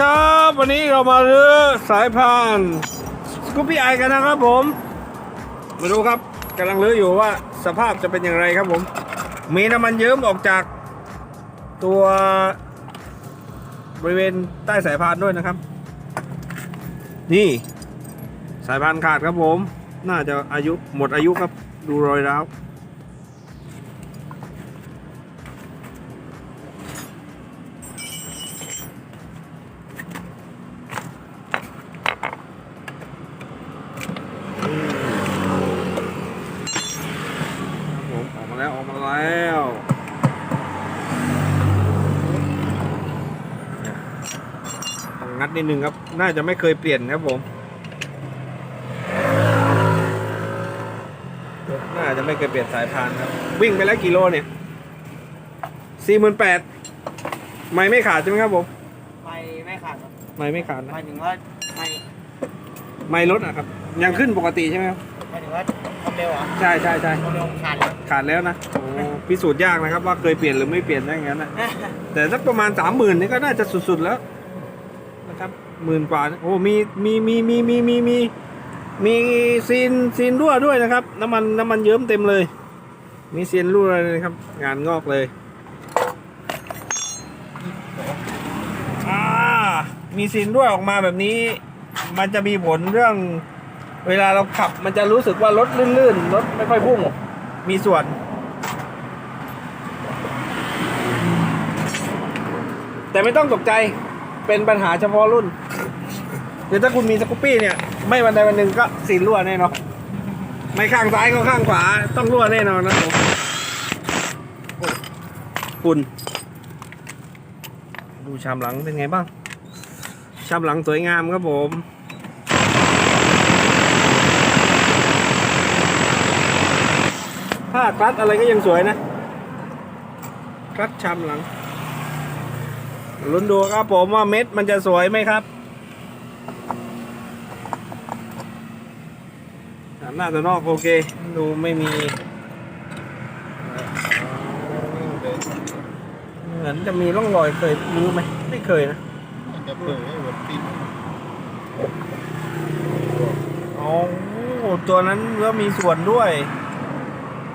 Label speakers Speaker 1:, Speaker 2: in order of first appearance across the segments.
Speaker 1: ครับ วันนี้เรามาเรือสายพานสกูปี้ไอกันนะครับผม มาดูครับกำลังเลืออยู่ว่าสภาพจะเป็นอย่างไรครับผม มีน้ำมันเยิ้มออกจากตัวบริเวณใต้สายพานด้วยนะครับ นี่สายพานขาดครับผม น่าจะอายุหมดอายุครับ ดูรอยร้าว ครับผมออกมาแล้วออกมาแล้วต้องงั ดนิดนึงครับ น่าจะไม่เคยเปลี่ยนครับผม น่าจะไม่เคยเปลี่ยนสายพานครับ วิ่งไปแล้วกี่โลเนี่ยสี่หมื่นแปดไม่ไม่ขาดใช่ไหมครับผม
Speaker 2: ไม่ไม่ขาดครับ
Speaker 1: ไม่ไม่ขาด
Speaker 2: ห
Speaker 1: นะ
Speaker 2: มายถึงว่าไม่
Speaker 1: ไม่ลดอะครับ ยังขึ้นปกติใช่ไหมครับ
Speaker 2: หมายถึงว่าความเร็วเหรอะ
Speaker 1: ใช่ใช่ใช่
Speaker 2: ความเร็วขาดเลย
Speaker 1: ขาดแล้วนะโอ้พิสูจน์ยากนะครับว่าเคยเปลี่ยนหรือไม่เปลี่ยนได้อย่างนั้นนะแต่สักประมาณสามหมื่นนี่ก็น่าจะสุดๆแล้วนะ ครับหมื่นกว่านะโอ้มีมีมีมีมีมีมีมีซีนซีนรั่วด้วยนะครับ น้ำมันน้ำมันเยิ้มเต็มเลย มีซีนรั่วเลยนะครับ งานงอกเลยอ่ามีซีนรั่วออกมาแบบนี้ มันจะมีผลเรื่อง เวลาเราขับ มันจะรู้สึกว่ารถลื่นๆรถไม่ค่อยพุ่ง มีส่วน แต่ไม่ต้องตกใจ เป็นปัญหาเฉพาะรุ่นหรือถ้าคุณมีสกูปปี้เนี่ย ไม่วันใดวันหนึ่งก็สีรั่วแน่นอนไม่ข้างซ้ายก็ข้างขวาต้องรั่วแน่นอนนะผมโอ้ฝุ่นดูชามหลังเป็นไงบ้าง ชามหลังสวยงามครับผมผ้าคลัตอะไรก็ยังสวยนะคลัตชามหลัง ลุ้นดูครับผมว่าเม็ดมันจะสวยไหมครับหน้าตัวนอกโอเค ดูไม่มี เหมือนจะมีร่องรอยเคยรู้ไหมไม่เคยนะ
Speaker 3: จะเปิดให้แบบปิด
Speaker 1: อ๋อตัวนั้นก็มีส่วนด้วย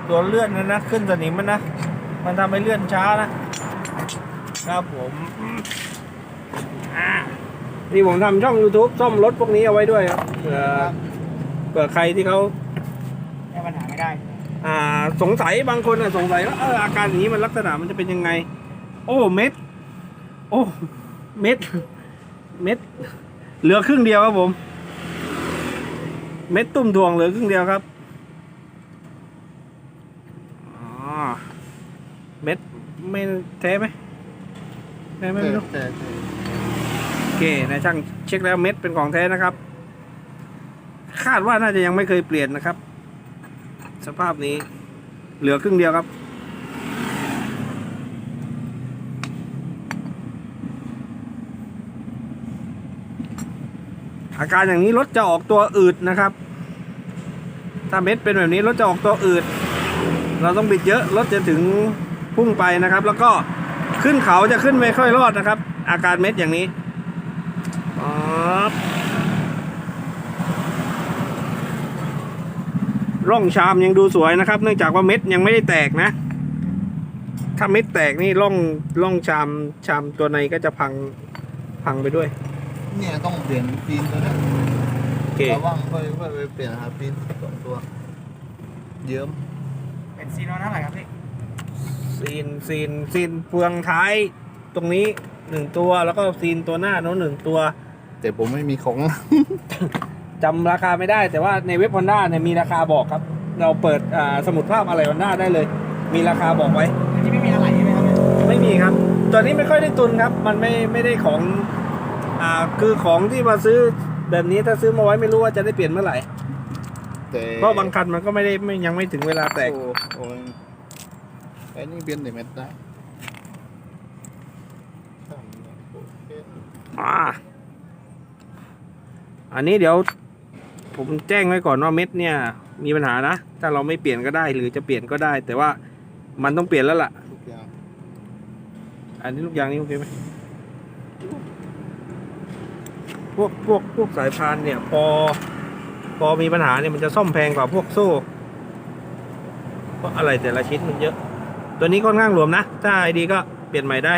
Speaker 1: ตัวเลื่อนนะนะ ขึ้นสนิมมันนะ มันทำให้เลื่อนช้านะ ครับผมอ่านี่ผมทำช่อง YouTube ซ่อมรถพวกนี้เอาไว้ด้วยครับเผื่อเผื่อใครที่เขา
Speaker 2: แก้ปัญหาไม่ได้
Speaker 1: อ่าสงสัยบางคนอะสงสัยว่าเอออาการอย่างนี้มันลักษณะมันจะเป็นยังไง โอ้เม็ด โอ้เม็ด เม็ด เหลือครึ่งเดียวครับผม เม็ดตุ่มทวงเหลือครึ่งเดียวครับอ๋อเม็ดไม่แท้ไหม แท้ไหม
Speaker 3: แต่
Speaker 1: ไม่รู้
Speaker 3: แต่แต่
Speaker 1: โอเคนายช่างเช็คแล้วเม็ดเป็นของแท้นะครับ คาดว่าน่าจะยังไม่เคยเปลี่ยนนะครับ สภาพนี้เหลือครึ่งเดียวครับ อาการอย่างนี้รถจะออกตัวอืดนะครับ ถ้าเม็ดเป็นแบบนี้รถจะออกตัวอืด เราต้องบิดเยอะรถจะถึงพุ่งไปนะครับ แล้วก็ ขึ้นเขาจะขึ้นไม่ค่อยรอดนะครับ อาการเม็ดอย่างนี้ป๊บร่องชามยังดูสวยนะครับ เนื่องจากว่าเม็ดยังไม่ได้แตกนะ ถ้าเม็ดแตกนี่ร่องร่องชามชามตัวในก็จะพังพังไปด้วย
Speaker 3: เนี่ยต้องเปลี่ยนปีนตัวเนี้ย
Speaker 1: โอเค
Speaker 3: ระวังไปไปไปเปลี่ยนหาปีนสองตัว เยิ้ม
Speaker 2: เป็นซีโนเท่าไหร่ครับพี่
Speaker 1: ซีนซีนซีนเฟืองท้ายตรงนี้หนึ่งตัวแล้วก็ซีนตัวหน้าโน้นหนึ่งตัว
Speaker 3: แต่ผมไม่มีของ
Speaker 1: จำราคาไม่ได้ แต่ว่าในเว็บฮอนด้าเนี่ยมีราคาบอกครับ เราเปิดอ่าสมุดภาพอะไรฮอนด้าได้เลย มีราคาบอกไว้
Speaker 2: อันนี้ไม่มีอะไรใช่ไหมครับเนี่ย
Speaker 1: ไม่มีครับ ตัวนี้ไม่ค่อยได้ตุนครับ มันไม่ไม่ได้ของ อ่า คือของที่มาซื้อแบบนี้ถ้าซื้อมาไว้ไม่รู้ว่าจะได้เปลี่ยนเมื่อไหร่
Speaker 3: แต่
Speaker 1: เพราะบางคันมันก็ไม่ได้ไม่ยังไม่ถึงเวลาแตก
Speaker 3: โอ้โอ้ย ไอ้นี่เปลี่ยนแต่เม็ดได้มา
Speaker 1: อันนี้เดี๋ยว ผมแจ้งไว้ก่อนว่าเม็ดเนี่ย มีปัญหานะ ถ้าเราไม่เปลี่ยนก็ได้หรือจะเปลี่ยนก็ได้ แต่ว่ามันต้องเปลี่ยนแล้วล่ะ
Speaker 3: ทุกอย่าง
Speaker 1: อันนี้ลูกยางนี่โอเคไหมพวกพวกพวกสายพานเนี่ย พอ พอมีปัญหาเนี่ยมันจะซ่อมแพงกว่าพวกโซ่เพราะอะไรแต่ละชิ้นมันเยอะ ตัวนี้ค่อนข้างหลวมนะ ถ้าไอดีก็เปลี่ยนใหม่ได้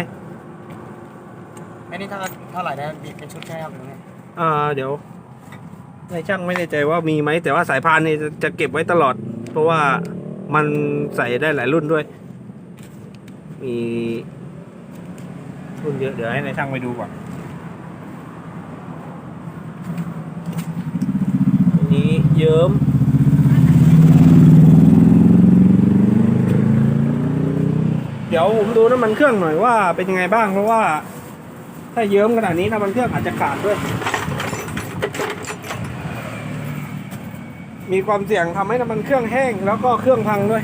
Speaker 2: อันนี้เท่าเท่าไหร่นะมีเป็นชุดใช่ไหมครับหรือไง
Speaker 1: อ่าเดี๋ยวในช่างไม่แน่ใจว่ามีไหมแต่ว่าสายพานเนี่ยจะจะเก็บไว้ตลอด เพราะว่ามันใส่ได้หลายรุ่นด้วย มีรุ่นเยอะเดี๋ยวให้ในายช่างไปดูก่อนอันนี้เยิ้ม ดี๋ยวผมดูน้ำมันเครื่องหน่อยว่าเป็นยังไงบ้างเพราะว่า ถ้าเยิ้มขนาดนี้น้ำมันเครื่องอาจจะขาดด้วย มีความเสี่ยงทำให้น้ำมันเครื่องแห้งแล้วก็เครื่องพังด้วย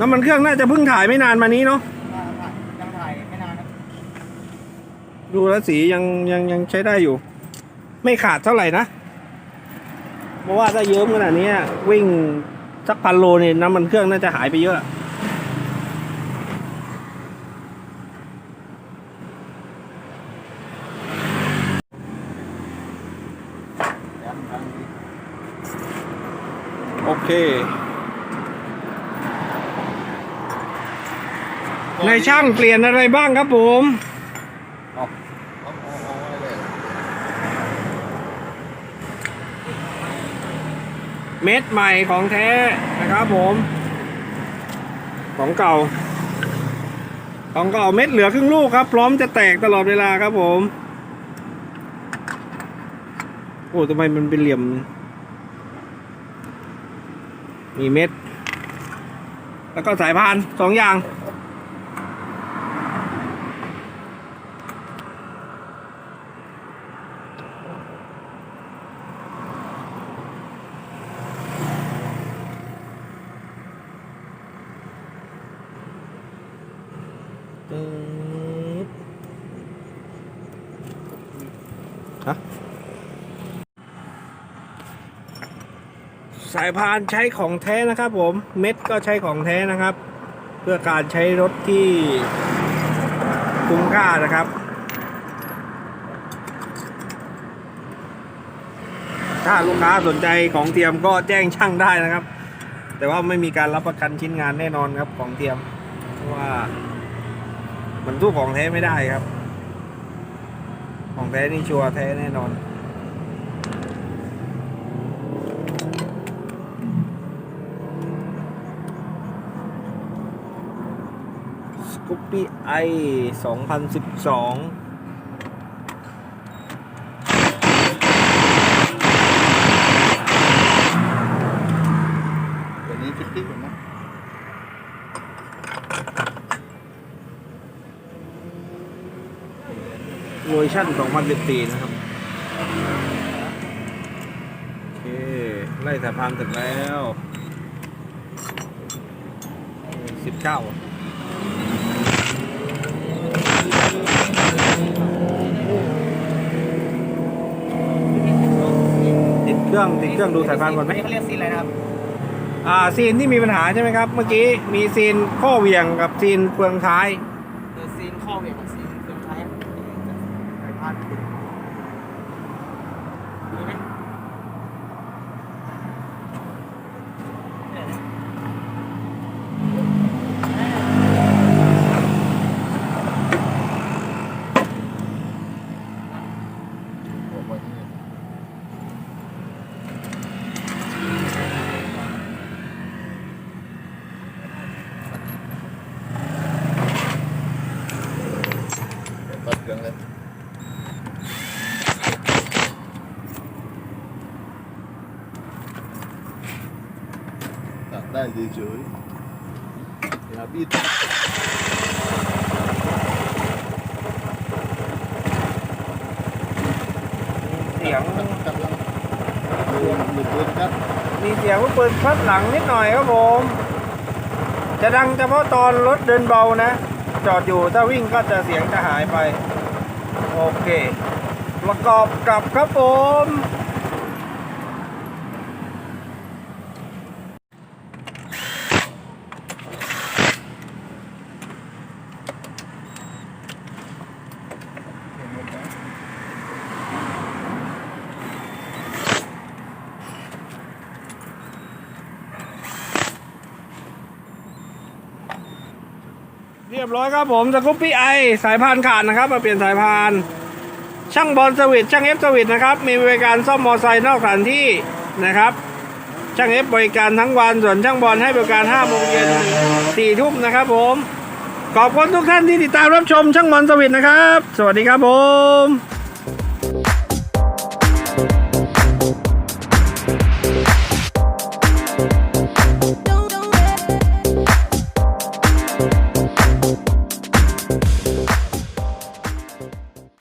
Speaker 1: น้ำมันเครื่องน่าจะเพิ่งถ่ายไม่นานมานี้เนาะ
Speaker 2: ยังถ่ายไม่นานครับ
Speaker 1: ดูแลสียังยังยังใช้ได้อยู่ ไม่ขาดเท่าไหร่นะ เพราะว่าถ้าเยิ้มขนาดนี้วิ่งสักพันโลเนี่ยน้ำมันเครื่องน่าจะหายไปเยอะโอเค ในช่างเปลี่ยนอะไรบ้างครับผม
Speaker 3: เอาเอาเอาไว้เลย
Speaker 1: เม็ดใหม่ของแท้นะครับผม ของเก่า ของเก่าเม็ดเหลือครึ่งลูกครับ พร้อมจะแตกตลอดเวลาครับผมโอ้ทำไมมันเป็นเหลี่ยม มีเม็ด แล้วก็สายพานสองอย่าง สายพานใช้ของแท้นะครับผมเม็ดก็ใช้ของแท้นะครับ เพื่อการใช้รถที่คุ้มค่านะครับถ้าลูกค้าสนใจของเทียมก็แจ้งช่างได้นะครับ แต่ว่าไม่มีการรับประกันชิ้นงานแน่นอนครับของเทียมเพราะว่ามันสู้ของแท้ไม่ได้ครับ ของแท้นี่ชัวร์แท้แน่นอน สกูปปี้ไอ2012
Speaker 3: เดี๋ยวนี้ฟิตติ้งผมนะ
Speaker 1: เวอร์ชั่น2014 นะครับ โอเค ไล่สายพานเสร็จแล้วสิบเก้า ติดเครื่องติดเครื่องดูสายพานก่อนไหม
Speaker 2: อัเขาเรียกซีนอะไรนะครับ
Speaker 1: อ่าซีนที่มีปัญหาใช่ไหมครับ เมื่อกี้มีซีนข้อเหวี่ยงกับซีนเฟืองท้าย
Speaker 2: คือซีนข้อเวทกับซีนเครื่องใช้สายพานมีไหมเนี่ยนะ
Speaker 3: บอกไว้ที่นี่ตัดเครื่องเลย ตัดได้เฉยๆอย่าบิด
Speaker 1: เสียง
Speaker 3: กำลังดูหลุดปืนครับ
Speaker 1: มีเสียงลูกปืนพัดหลังนิดหน่อยครับผม จะดังเฉพาะตอนรถเดินเบานะ จอดอยู่ถ้าวิ่งก็จะเสียงจะหายไป โอเค ประกอบกับครับผม ยบร้อยครับผมสกูปปี้ไอสายพานขาดนะครับ มาเปลี่ยนสายพาน ช่างบอลสวิตช่างเอฟสวิตนะครับ มีบริการซ่อมมอไซค์นอกสถานที่นะครับ ช่างเอฟบริการทั้งวันส่วนช่างบอลให้บริการ5โมงเย็น4ทุ่มนะครับผม ขอบคุณทุกท่านที่ติดตามรับชมช่างบอลสวิตนะครับ สวัสดีครับผม